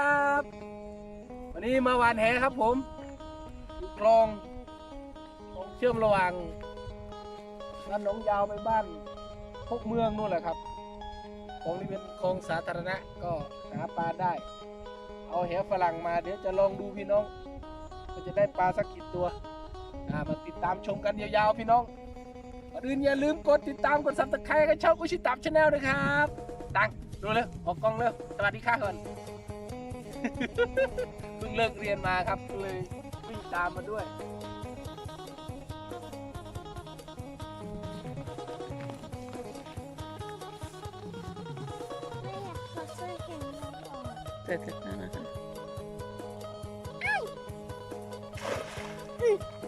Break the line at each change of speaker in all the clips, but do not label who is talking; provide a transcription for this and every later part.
ครับวันนี้มาหวานแหครับผมคลองเชื่อมระหว่างบ้านหนองยาวไปบ้านพกเมืองนู่นแหละครับคลองนี้เป็นคลองสาธารณะก็หาปลาได้ เอาแหฝรั่งมาเดี๋ยวจะลองดูพี่น้องว่าจะได้ปลาสักกี่ตัวมาติดตามชมกันยาวๆพี่น้องก่อนอื่นอย่าลืมกดติดตามกดซับสไครต์กับช่องอุชิตับชาแนลด้วยครับ ตังดูเลยออกกล้องเร็วสวัสดีค่ะก่อน เพิ่งเลิกเรียนมาครับก็เลยวิ่งตามมาด้วย
ไม่อยากขอช่วยแข่งเราออก
เสร็จแล้วนะคะ
เ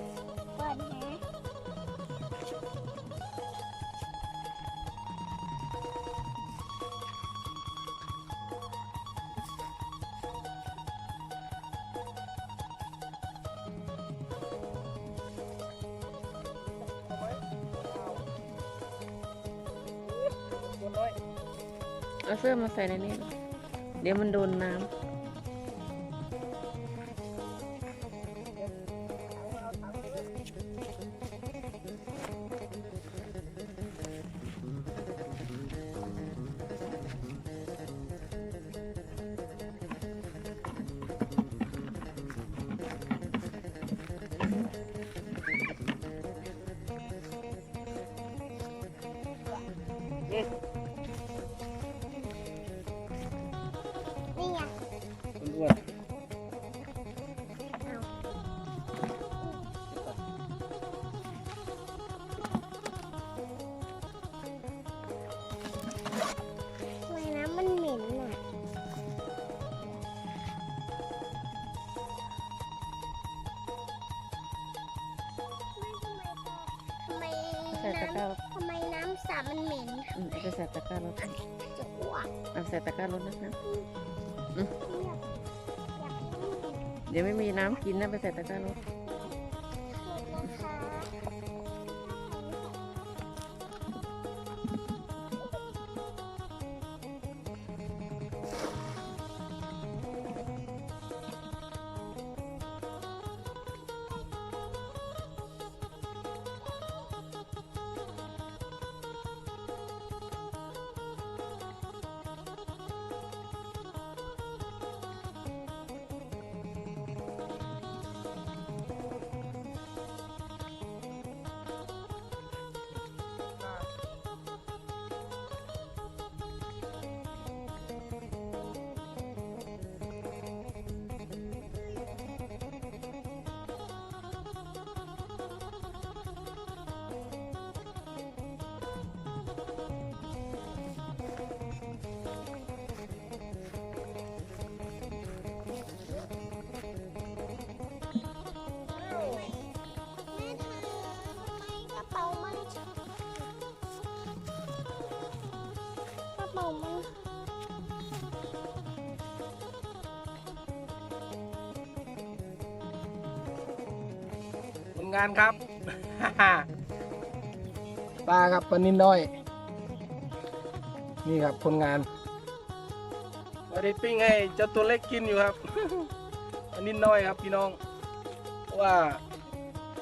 เอา
เสื้อมาใส่ในนี้ เดี๋ยวมันโดนน้
นี่ ไมำ
ใส่ตะก
น้ำ
ร้า
ทำไมน้ำสระมันเหม็น
อืมเอาไปใส่ตะกร้ารถ
จะอ้วก
เอาใส่ตะกร้ารถนะคะ
อยากอยากกิน
เดี๋ยวไม่มีน้ำกินนะไปใส่ตะกร้ารถ
นะคะ มัน
ผลงานครับ ปลาครับปลานินน้อย นี่ครับผลงานวันนี้ปิ้งให้เจ้าตัวเล็กกินอยู่ครับ ปลานินน้อยครับพี่น้องเพราะว่า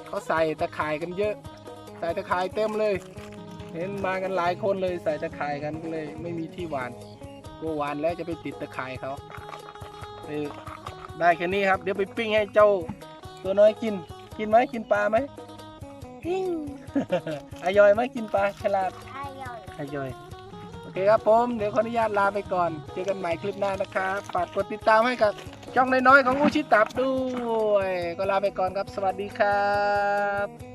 เขาใส่ตะข่ายกันเยอะ ใส่ตะข่ายเต็มเลย เห็นมากันหลายคนเลยใส่ตะข่ายกันก็เลย ไม่มีที่หวานกลัวหวานแล้วจะไปติดตะข่ายเขาเออได้แค่นี้ครับ เดี๋ยวไปปิ้งให้เจ้าตัวน้อยกิน กินไหมกินปลาไหม
กิน
อายอยไหมกินปลาฉลาด
อร่อย
อายอยโอเคครับผมเดี๋ยวขออนุญาตลาไปก่อน เจอกันใหม่คลิปหน้านะครับฝากกดติดตามให้กับช่องน้อยๆของอุชิตับด้วย ก็ลาไปก่อนครับ สวัสดีครับ